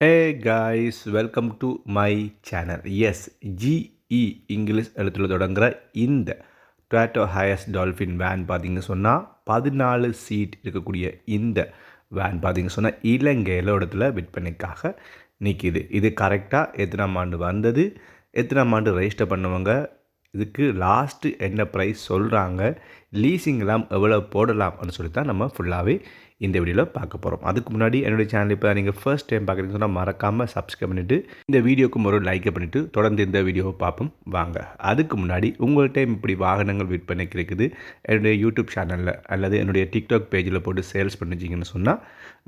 Hey guys welcome to my channel S G E English எழுத்துல தொடங்குகிற இந்த Toyota highest dolphin van பார்த்திங்க சொன்னால் பதினாலு சீட் இருக்கக்கூடிய இந்த வேன் பார்த்திங்க சொன்னால் இலங்கையில் இடத்துல விற்பனைக்காக நிற்கிது இது கரெக்டாக எத்தனாம் ஆண்டு வந்தது? எத்தனாம் ஆண்டு ரெஜிஸ்டர் பண்ணவங்க இதுக்கு லாஸ்ட்டு என்ன ப்ரைஸ் சொல்கிறாங்க லீசிங்லாம் எவ்வளோ போடலாம்னு சொல்லி தான் நம்ம ஃபுல்லாகவே இந்த வீடியோவில் பார்க்க போகிறோம் அதுக்கு முன்னாடி என்னுடைய சேனல் இப்போ நீங்கள் ஃபர்ஸ்ட் டைம் பார்க்குறீங்கன்னு சொன்னால் மறக்காமல் சப்ஸ்கிரைப் பண்ணிவிட்டு இந்த வீடியோக்கு ஒரு லைக்கை பண்ணிவிட்டு தொடர்ந்து இந்த வீடியோவை பார்ப்போம். வாங்க. அதுக்கு முன்னாடி உங்கள்கிட்ட இப்படி வாகனங்கள் விற்பனைக்கு இருக்குது. என்னுடைய யூடியூப் சேனலில் அல்லது என்னுடைய டிக்டாக் பேஜில் போட்டு சேல்ஸ் பண்ணிச்சிங்கன்னு சொன்னால்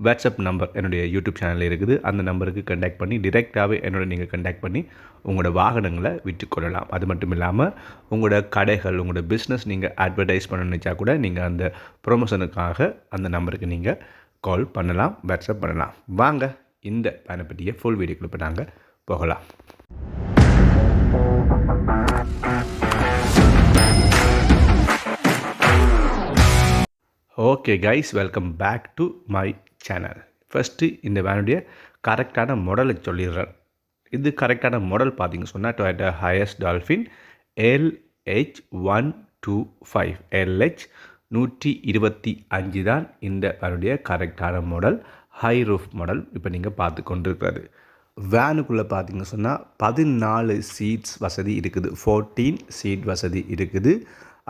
வாட்ஸ்அப் நம்பர் என்னுடைய யூடியூப் சேனலில் இருக்குது. அந்த நம்பருக்கு கண்டாக்ட் பண்ணி டிரெக்டாகவே என்னோட நீங்கள் கண்டாக்ட் பண்ணி உங்களோட வாகனங்களை விற்றுக்கொள்ளலாம் அது மட்டும் இல்லாமல் உங்களோட கடைகள் உங்களோட பிஸ்னஸ் நீங்கள் அட்வர்டைஸ் பண்ணணுச்சா கூட நீங்கள் அந்த ப்ரொமோஷனுக்காக அந்த நம்பருக்கு நீங்கள் கால் பண்ணலாம் வாட்ஸ்அப் பண்ணலாம். வாங்க இந்த பேனை பற்றிய ஃபுல் வீடியோக்குள்ள இப்போ நாங்கள் போகலாம். Okay guys welcome back to my channel first இந்த வேனுடைய கரெக்டான மாடலை சொல்லிடுறேன். இது கரெக்டான மாடல் பார்த்தீங்க சொன்னால் Toyota HiAce Dolphin LH one two five LH நூற்றி இருபத்தி அஞ்சு தான் இந்த வேனுடைய கரெக்டான மாடல் ஹை ரூஃப் மாடல் இப்போ நீங்கள் பார்த்து கொண்டிருக்கிறது. வேனுக்குள்ளே பார்த்தீங்க சொன்னால் பதினாலு சீட்ஸ் வசதி இருக்குது ஃபோர்டீன் சீட் வசதி இருக்குது.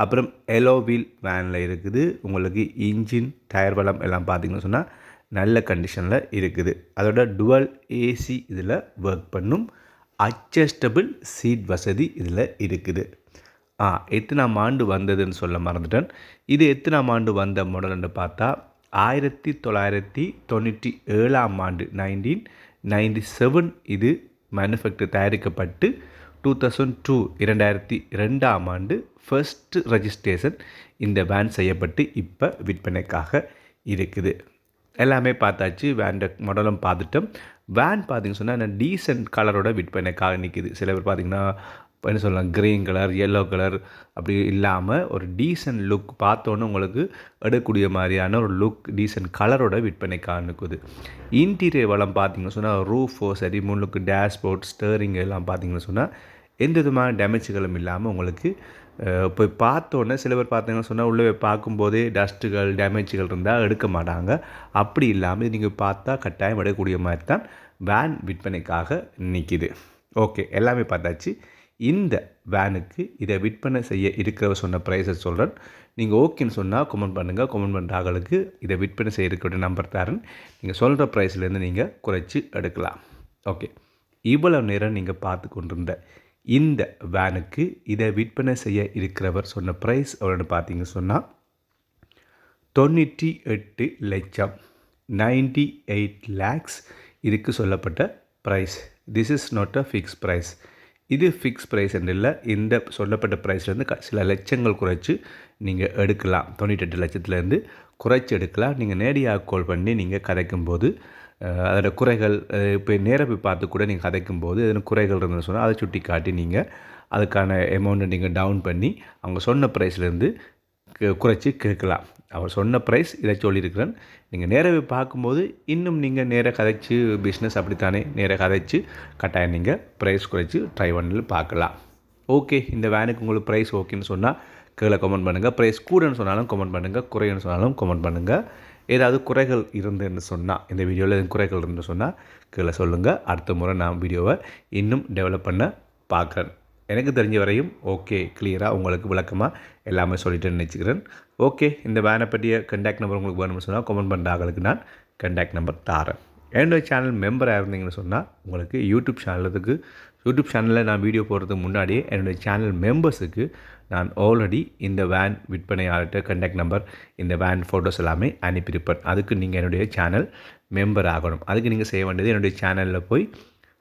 அப்புறம் எலோ வீல் வேனில் இருக்குது உங்களுக்கு இன்ஜின் டயர் வளம் எல்லாம் பார்த்தீங்கன்னு சொன்னால் நல்ல கண்டிஷனில் இருக்குது. அதோட டுவல் ஏசி இதில் ஒர்க் பண்ணும் அட்ஜஸ்டபிள் சீட் வசதி இதில் இருக்குது. ஆ எத்தனாம் ஆண்டு வந்ததுன்னு சொல்ல மறந்துட்டேன். இது எத்தனாம் ஆண்டு வந்த முடலன்னு பார்த்தா ஆயிரத்தி தொள்ளாயிரத்தி தொண்ணூற்றி ஏழாம் ஆண்டு நைன்டீன் நைன்டி செவன் இது மேனுஃபேக்சர் தயாரிக்கப்பட்டு டூ தௌசண்ட் டூ இரண்டாயிரத்தி ரெண்டாம் ஆண்டு ஃபர்ஸ்ட் ரெஜிஸ்ட்ரேஷன் இந்த வேன் செய்யப்பட்டு இப்போ விற்பனைக்காக இருக்குது. எல்லாமே பார்த்தாச்சு வேன் மாடலும் பார்த்துட்டோம். வேன் பார்த்திங்க சொன்னால் டீசென்ட் கலரோட விற்பனைக்காக நிற்கிது சில பேர் பார்த்திங்கன்னா என்ன சொல்லலாம் க்ரீன் கலர் எல்லோ கலர் அப்படி இல்லாமல் ஒரு டீசன்ட் லுக் பார்த்தோன்னே உங்களுக்கு எடுக்கக்கூடிய மாதிரியான ஒரு லுக் டீசன்ட் கலரோட விற்பனைக்காக நிற்குது இன்டீரியர் வளம் பார்த்தீங்கன்னு சொன்னால் ரூஃபோ சரி முன்னுக்கு டேஷ்போர்ட் ஸ்டேரிங் எல்லாம் பார்த்தீங்கன்னு சொன்னால் எந்த விதமான டேமேஜ்களும் இல்லாமல் உங்களுக்கு போய் பார்த்தோன்னே சில பேர் பார்த்தீங்கன்னு சொன்னால் உள்ளே பார்க்கும்போதே டஸ்ட்டுகள் டேமேஜ்கள் இருந்தால் எடுக்க மாட்டாங்க. அப்படி இல்லாமல் நீங்கள் பார்த்தா கட்டாயம் எடுக்கக்கூடிய மாதிரி தான் வேன் விற்பனைக்காக நிற்கிது ஓகே எல்லாமே பார்த்தாச்சு. இந்த வேனுக்கு இதை விற்பனை செய்ய இருக்கிறவ சொன்ன ப்ரைஸை சொல்கிறேன் நீங்கள் ஓகேன்னு சொன்னால் கமெண்ட் பண்ணுங்கள் கமெண்ட் பண்ணுற ஆகளுக்கு இதை விற்பனை செய்ய இருக்கிற நம்பர் தரேன். நீங்கள் சொல்கிற ப்ரைஸ்லேருந்து நீங்கள் குறைச்சி எடுக்கலாம். ஓகே இவ்வளோ நேரம் நீங்கள் பார்த்து கொண்டிருந்த இந்த வேனுக்கு இதை விற்பனை செய்ய இருக்கிறவர் சொன்ன ப்ரைஸ் எவ்வளோன்னு பார்த்தீங்க சொன்னால் தொண்ணூற்றி எட்டு லட்சம் நைன்டி எயிட் லேக்ஸ் இதுக்கு சொல்லப்பட்ட price this is not a fix price இது ஃபிக்ஸ் ப்ரைஸ் இல்லை. இந்த சொல்லப்பட்ட ப்ரைஸ்லேருந்து க சில லட்சங்கள் குறைச்சி நீங்கள் எடுக்கலாம். தொண்ணூற்றெட்டு லட்சத்துலேருந்து குறைச்சி எடுக்கலாம். நீங்கள் நேரடியாக கால் பண்ணி நீங்கள் கதைக்கும்போது அதோட குறைகள் இப்போ நேராக போய் பார்த்து கூட நீங்கள் கதைக்கும் போது எதுவும் குறைகள் இருந்ததுன்னு சொன்னால் அதை சுட்டி காட்டி நீங்கள் அதுக்கான அமௌண்ட்டை நீங்கள் டவுன் பண்ணி அவங்க சொன்ன ப்ரைஸ்லேருந்து குறைச்சி கேட்கலாம். அவர் சொன்ன ப்ரைஸ் இதை சொல்லியிருக்கிறேன் நீங்கள் நேரவே பார்க்கும்போது இன்னும் நீங்கள் நேராக கதைச்சு பிஸ்னஸ் அப்படித்தானே நேராக கதைச்சி கட்டாயம் நீங்கள் ப்ரைஸ் குறைச்சி ட்ரை பண்ணி பார்க்கலாம். ஓகே இந்த வேனுக்கு உங்களுக்கு ப்ரைஸ் ஓகேன்னு சொன்னால் கீழே கமெண்ட் பண்ணுங்கள் ப்ரைஸ் கூடன்னு சொன்னாலும் கமெண்ட் பண்ணுங்கள் குறைன்னு சொன்னாலும் கமெண்ட் பண்ணுங்கள் ஏதாவது குறைகள் இருந்துன்னு சொன்னால் இந்த வீடியோவில் எதுவும் குறைகள் இருந்து சொன்னால் கீழே சொல்லுங்கள் அடுத்த முறை நான் வீடியோவை இன்னும் டெவலப் பண்ண பார்க்குறேன். எனக்கு தெரிஞ்ச வரையும் ஓகே கிளியராக உங்களுக்கு விளக்கமாக எல்லாமே சொல்லிட்டேன்னு நினச்சிக்கிறேன். ஓகே இந்த வேனை பற்றிய கண்டாக்ட் நம்பர் உங்களுக்கு வேணும்னு சொன்னால் கமெண்ட் பண்ணுற நான் கண்டாக்ட் நம்பர் தாரேன் என்னுடைய சேனல் மெம்பராக இருந்தீங்கன்னு சொன்னால் உங்களுக்கு யூடியூப் சேனலுக்கு யூடியூப் சேனலில் நான் வீடியோ போடுறதுக்கு முன்னாடியே என்னுடைய சேனல் மெம்பர்ஸுக்கு நான் ஆல்ரெடி இந்த வேன் விற்பனையாளர்கிட்ட கண்டாக்ட் நம்பர் இந்த வேன் ஃபோட்டோஸ் எல்லாமே அனுப்பியிருப்பேன். அதுக்கு நீங்கள் என்னுடைய சேனல் மெம்பர் ஆகணும். அதுக்கு நீங்கள் செய்ய வேண்டியது என்னுடைய சேனலில் போய்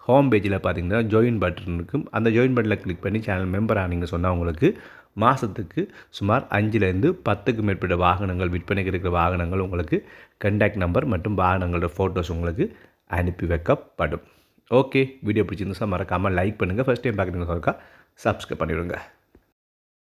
ஹோம் பேஜில் பார்த்தீங்கன்னா ஜாயின் பட்டன் இருக்கும். அந்த ஜாயின் பட்டனில் கிளிக் பண்ணி சேனல் மெம்பர் ஆனீங்க சொன்னால் உங்களுக்கு மாதத்துக்கு சுமார் அஞ்சுலேருந்து பத்துக்கு மேற்பட்ட வாகனங்கள் விற்பனைக்கு இருக்கிற வாகனங்கள் உங்களுக்கு கண்டாக்ட் நம்பர் மற்றும் வாகனங்களோட ஃபோட்டோஸ் உங்களுக்கு அனுப்பி வைக்கப்படும். ஓகே வீடியோ பிடிச்சிருந்துச்சா மறக்காமல் லைக் பண்ணுங்கள் ஃபஸ்ட் டைம் பார்க்குறீங்க சப்ஸ்கிரைப் பண்ணிவிடுங்க.